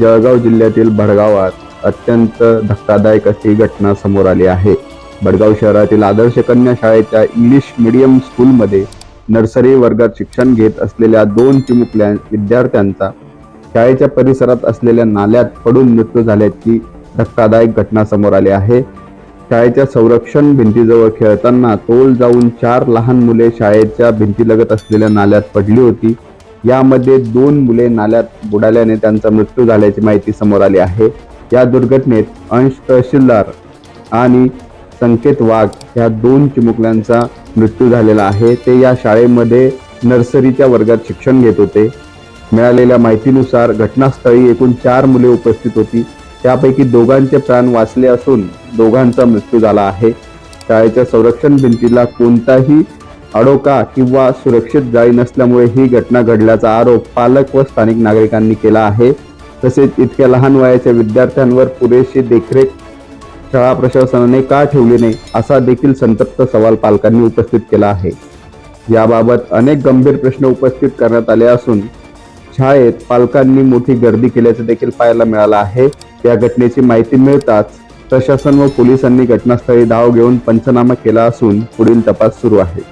जळगाव जिल्ह्यातील भडगावात अत्यंत धक्कादायक अशी घटना समोर आली आहे. भडगाव शहरातील आदर्श कन्या शाळेच्या इंग्लिश मीडियम स्कूलमध्ये नर्सरी वर्गात शिक्षण घेत असलेल्या दोन चिमुकल्या विद्यार्थ्यांचा शाळेच्या परिसरात असलेल्या नाल्यात पडून मृत्यू झाल्याची धक्कादायक घटना समोर आली आहे. शाळेच्या संरक्षण भिंतीजवळ खेळताना तोल जाऊन चार लहान मुले शाळेच्या भिंतीलगत असलेल्या नाल्यात पडली होती. यामध्ये दोन मुले नाल्यात बुडाल्याने त्यांचा मृत्यू झाल्याची माहिती समोर आली आहे. या दुर्घटनेत अंश तहसीलदार आणि संकेत वाघ या दोन चिमुकल्यांचा मृत्यू झालेला आहे. ते या शाळेमध्ये नर्सरीच्या वर्गात शिक्षण घेत होते. मिळालेल्या माहितीनुसार घटनास्थळी एकूण चार मुले उपस्थित होती. त्यापैकी दोघांचे प्राण वाचले असून दोघांचा मृत्यू झाला आहे. शाळेच्या संरक्षण भिंतीला कोणताही अडोका किंवा सुरक्षित जाळी नसल्यामुळे ही घटना घडल्याचा आरोप पालक व स्थानिक नागरिकांनी केला आहे. तसेच इतक्या लहान वयाच्या विद्यार्थ्यांवर पुरेशी देखरेख शाळा प्रशासनाने का ठेवली नाही असा देखील संतप्त सवाल पालकांनी उपस्थित केला आहे. याबाबत अनेक गंभीर प्रश्न उपस्थित करण्यात आले असून शाळेत पालकांनी मोठी गर्दी केल्याचं देखील पाहायला मिळालं आहे. या घटनेची माहिती मिळताच प्रशासन व पोलिसांनी घटनास्थळी धाव घेऊन पंचनामा केला असून पुढील तपास सुरू आहे.